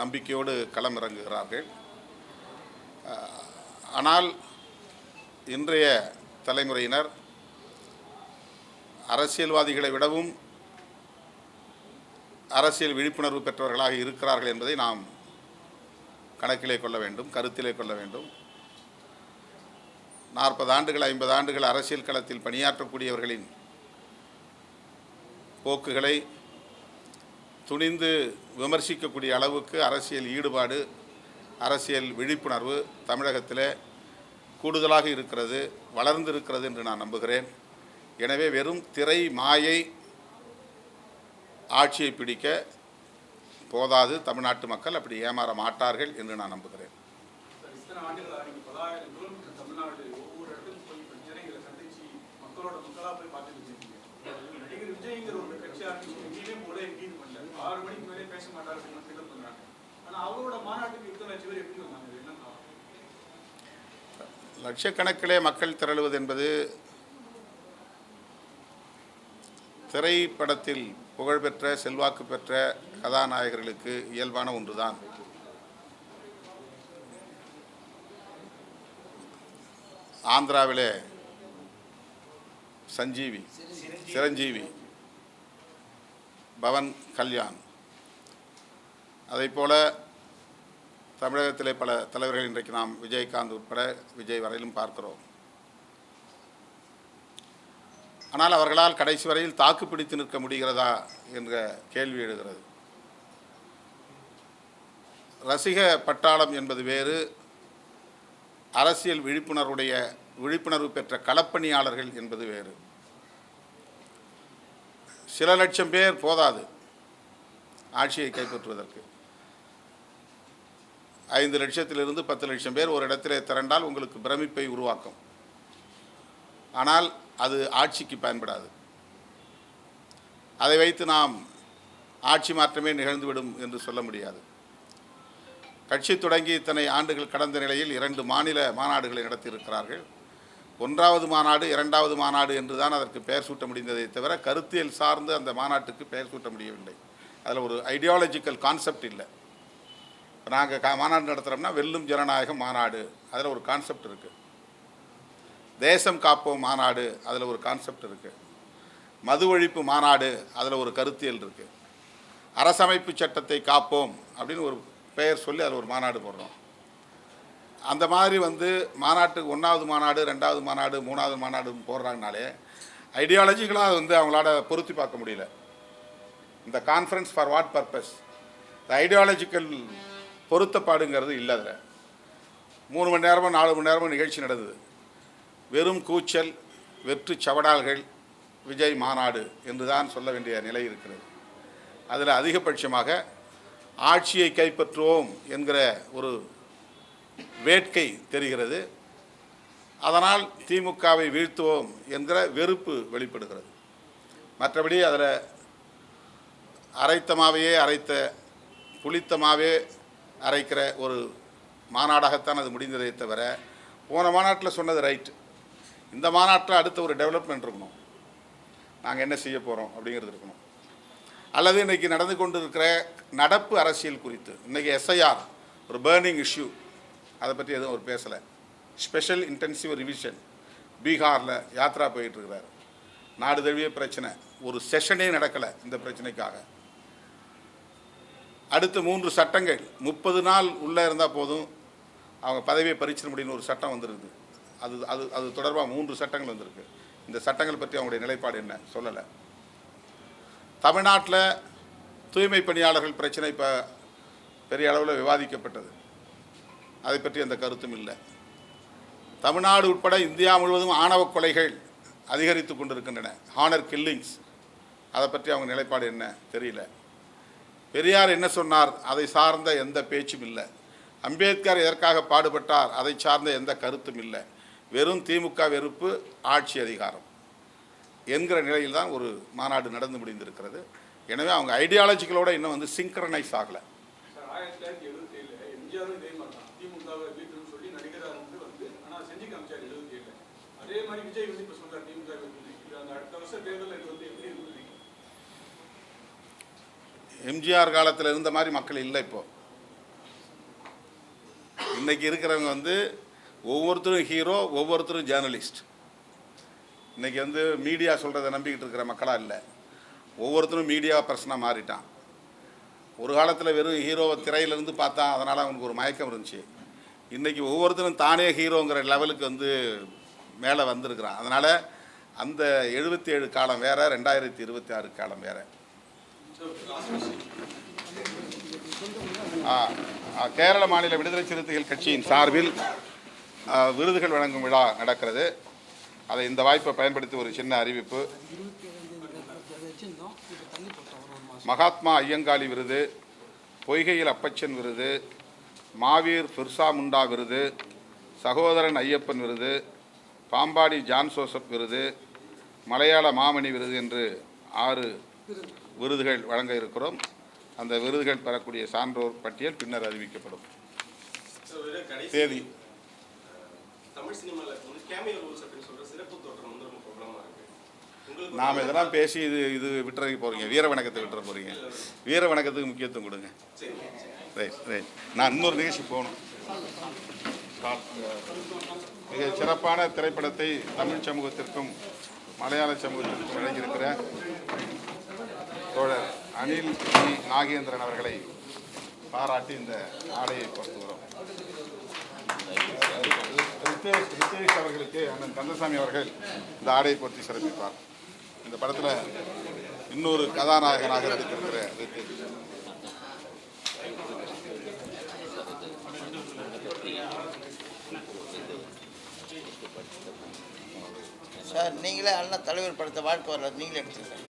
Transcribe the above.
நம்பிக்கையோடு களமிறங்குகிறார்கள். ஆனால் இன்றைய தலைமுறையினர் அரசியல்வாதிகளை விடவும் அரசியல் விழிப்புணர்வு பெற்றவர்களாக இருக்கிறார்கள் என்பதை நாம் கணக்கிலே கொள்ள வேண்டும் கருத்திலே கொள்ள வேண்டும். நாற்பது ஆண்டுகள் ஐம்பது ஆண்டுகள் அரசியல் களத்தில் பணியாற்றக்கூடியவர்களின் போக்குகளை துணிந்து விமர்சிக்கக்கூடிய அளவுக்கு அரசியல் ஈடுபாடு அரசியல் விழிப்புணர்வு தமிழகத்தில் கூடுதலாக இருக்கிறது வளர்ந்திருக்கிறது என்று நான் நம்புகிறேன். எனவே வெறும் திரை மாயை ஆட்சியை பிடிக்க போதாது. தமிழ்நாட்டு மக்கள் அப்படி ஏமாற மாட்டார்கள் என்று நான் நம்புகிறேன். ஆறு மணிக்கு மேலே பேச மாட்டார் அப்படின்னு கிண்டல் பண்றாங்க. ஆனா அவரோட மாநாட்டுக்கு இத்தனை லட்சம் பேர் எப்படி வந்தாங்க? என்ன லட்சக்கணக்கிலே மக்கள் திரளுவது என்பது திரைப்படத்தில் புகழ்பெற்ற செல்வாக்கு பெற்ற கதாநாயகர்களுக்கு இயல்பான ஒன்றுதான். ஆந்திராவிலே சஞ்சீவி சிரஞ்சீவி. பவன் கல்யாண். அதைப்போல தமிழகத்திலே பல தலைவர்கள் இன்றைக்கு நாம் விஜயகாந்த் உட்பட விஜய் வரையிலும் பார்க்கிறோம். ஆனால் அவர்களால் கடைசி வரையில் தாக்கு பிடித்து நிற்க முடிகிறதா என்ற கேள்வி எழுகிறது. ரசிக பட்டாளம் என்பது வேறு. அரசியல் விழிப்புணர்வுடைய விழிப்புணர்வு பெற்ற களப்பணியாளர்கள் என்பது வேறு. சில லட்சம் பேர் போதாது. ஆட்சியை கைப்பற்றுவதற்கு. ஐந்து லட்சத்திலிருந்து பத்து லட்சம் பேர் ஒரு இடத்திலே திரண்டால் உங்களுக்கு பிரமிப்பை உருவாக்கும். ஆனால் அது ஆட்சிக்கு பயன்படாது. அதை வைத்து நாம் ஆட்சி மாற்றமே நிகழ்ந்துவிடும் என்று சொல்ல முடியாது. கட்சி தொடங்கி இத்தனை ஆண்டுகள் கடந்த நிலையில் இரண்டு மாநில மாநாடுகளை நடத்தியிருக்கிறார்கள். ஒன்றாவது மாநாடு இரண்டாவது மாநாடு என்று தான் அதற்கு பெயர் சூட்ட முடிந்ததை தவிர கருத்தியல் சார்ந்து அந்த மாநாட்டுக்கு பெயர் சூட்ட முடியவில்லை. அதில் ஒரு ஐடியாலஜிக்கல் கான்செப்ட் இல்லை. நாங்கள் கா மாநாடு நடத்துகிறோம்னா வெல்லும் ஜனநாயகம் மாநாடு. அதில் ஒரு கான்செப்ட் இருக்குது தேசம் காப்போம் மாநாடு அதில் ஒரு கான்செப்ட் இருக்குது மது ஒழிப்பு மாநாடு அதில் ஒரு கருத்தியல் இருக்குது அரசமைப்பு சட்டத்தை காப்போம் அப்படின்னு ஒரு பெயர் சொல்லி அதில் ஒரு மாநாடு போடுறோம். அந்த மாதிரி வந்து மாநாட்டுக்கு ஒன்றாவது மாநாடு ரெண்டாவது மாநாடு மூணாவது மாநாடு போடுறாங்கனாலே ஐடியாலஜிக்கலாக வந்து அவங்களால பொருத்தி பார்க்க முடியல. இந்த கான்ஃபரன்ஸ் ஃபார் வாட் பர்பஸ் இந்த ஐடியாலஜிக்கல் பொருத்தப்பாடுங்கிறது இல்லை அதில். மூணு மணி நேரமும் நாலு மணி நேரமும் நிகழ்ச்சி நடந்தது. வெறும் கூச்சல் வெற்று சவடால்கள் விஜய் மாநாடு என்று தான் சொல்ல வேண்டிய நிலை இருக்கிறது. அதில் அதிகபட்சமாக ஆட்சியை கைப்பற்றுவோம் என்கிற ஒரு வேட்கை தெரிகிறது. அதனால் திமுகவை வீழ்த்துவோம் என்கிற வெறுப்பு வெளிப்படுகிறது. மற்றபடி அதில் அரைத்தமாவையே அரைத்த புளித்தமாவே அரைக்கிற ஒரு மாநாடாகத்தான் அது முடிந்ததை தவிர போன மாநாட்டில் சொன்னது ரைட் இந்த மாநாட்டில் அடுத்த ஒரு டெவலப்மெண்ட் இருக்கணும். நாங்கள் என்ன செய்ய போகிறோம் அப்படிங்கிறது இருக்கணும். அல்லது இன்றைக்கி நடந்து கொண்டு இருக்கிற நடப்பு அரசியல் குறித்து இன்றைக்கி எஸ்ஐஆர் ஒரு பேர்னிங் இஷ்யூ அதை பற்றி எதுவும் அவர் பேசலை. ஸ்பெஷல் இன்டென்சிவ் ரிவிஷன் பீகாரில் யாத்ரா போயிட்டுருக்கிறார். நாடு தழுவிய பிரச்சனை. ஒரு செஷனே நடக்கலை இந்த பிரச்சனைக்காக. அடுத்த மூன்று சட்டங்கள். முப்பது நாள் உள்ளே இருந்தால் போதும். அவங்க பதவியை பறிச்சிட முடியும்னு ஒரு சட்டம் வந்துருக்குது. அது அது அது தொடர்பாக மூன்று சட்டங்கள் வந்திருக்கு. இந்த சட்டங்கள் பற்றி அவங்களுடைய நிலைப்பாடு என்ன? சொல்லலை. தமிழ்நாட்டில் தூய்மை பணியாளர்கள் பிரச்சனை இப்போ பெரிய அளவில் விவாதிக்கப்பட்டது. அதை பற்றி அந்த கருத்தும் இல்லை. தமிழ்நாடு உட்பட இந்தியா முழுவதும் ஆணவ கொலைகள் அதிகரித்து கொண்டிருக்கின்றன. ஹானர் கில்லிங்ஸ் அதை பற்றி அவங்க நிலைப்பாடு என்ன தெரியல. பெரியார் என்ன சொன்னார்? அதை சார்ந்த எந்த பேச்சும் இல்லை. அம்பேத்கர் எதற்காக பாடுபட்டார்? அதை சார்ந்த எந்த கருத்தும் இல்லை. வெறும் திமுக வெறுப்பு ஆட்சி அதிகாரம் என்கிற நிலையில் தான் ஒரு மாநாடு நடந்து முடிந்திருக்கிறது. எனவே அவங்க ஐடியாலஜிகளோடு இன்னும் வந்து சிங்க்ரனைஸ் ஆகலை சார் ஆயிரத்தி தொள்ளாயிரத்தி எழுபத்தி ஏழுல எம்ஜிஆரும் இதே மாதிரி தான் திமுகவை வீட்டுன்னு சொல்லி நடிகராக வந்து வந்து ஆனால் செஞ்சு காமிச்சார் எழுபத்தி ஏழுல அதே மாதிரி விஜய் வந்து இப்போ சொல்றார் திமுக வீட்டு அந்த அடுத்த வருஷம் தேர்தலில் இது வந்து எப்படி இருக்குது எம்ஜிஆர் காலத்தில் இருந்த மாதிரி மக்கள் இல்லை இப்போ. இன்னைக்கு இருக்கிறவங்க வந்து ஒவ்வொருத்தரும் ஹீரோ ஒவ்வொருத்தரும் ஜேர்னலிஸ்ட் இன்னைக்கு வந்து மீடியா சொல்கிறத நம்பிக்கிட்டு இருக்கிற மக்களாக இல்லை. ஒவ்வொருத்தரும் மீடியா பர்சனாக மாறிட்டான். ஒரு காலத்தில் வெறும் ஹீரோவை திரையிலேருந்து பார்த்தா அதனால் அவனுக்கு ஒரு மயக்கம் இருந்துச்சு. இன்றைக்கி ஒவ்வொருத்தரும் தானே ஹீரோங்கிற லெவலுக்கு வந்து மேலே வந்திருக்கிறான். அதனால் அந்த எழுபத்தி ஏழு காலம் வேறு ரெண்டாயிரத்தி இருபத்தி ஆறு காலம் வேறு. கேரள மாநில விடுதலை சிறுத்தைகள் கட்சியின் சார்பில் விருதுகள் வழங்கும் விழா நடக்கிறது. அதை இந்த வாய்ப்பை பயன்படுத்தி ஒரு சின்ன அறிவிப்பு வச்சிருந்தோம் இப்போ தள்ளி போட்டோம் ஒரு ஒரு மாதம் மகாத்மா ஐயங்காளி விருது பொய்கையில் அப்பச்சன் விருது மாவீர் பிர்சா முண்டா விருது சகோதரன் ஐயப்பன் விருது பாம்பாடி ஜான் சோசப் விருது மலையாள மாமணி விருது என்று ஆறு விருதுகள் வழங்க இருக்கிறோம். அந்த விருதுகள் பெறக்கூடிய சான்றோர் பட்டியல் பின்னர் அறிவிக்கப்படும். தேதி. தமிழ் கேமியோ நாம் இதெல்லாம் பேசி இது இது விட்டுறதுக்கு போகிறீங்க வீர வணக்கத்தை விட்டுற போகிறீங்க வீர வணக்கத்துக்கு முக்கியத்துவம் கொடுங்க. ரைட் ரைட் நான் இன்னொரு நிகழ்ச்சி போகணும். மிக சிறப்பான திரைப்படத்தை தமிழ் சமூகத்திற்கும் மலையாள சமூகத்திற்கும் வழங்கியிருக்கிற தோழர் அனில் டி நாகேந்திரன் அவர்களை பாராட்டி இந்த ஆடையை பொறுத்துகிறோம் ரித்தேஷ் ரித்தேஷ் அவர்களுக்கு அண்ணன் கந்தசாமி அவர்கள் இந்த ஆடையை பொறுத்து சிறப்பிப்பார். இந்த படத்தில் இன்னொரு கதாநாயகனாக நடித்திருக்கிற சார் நீங்களே அண்ணா தலைவர் படத்தை வாழ்க்கை வரலாறு நீங்களே எடுத்துக்கலாம்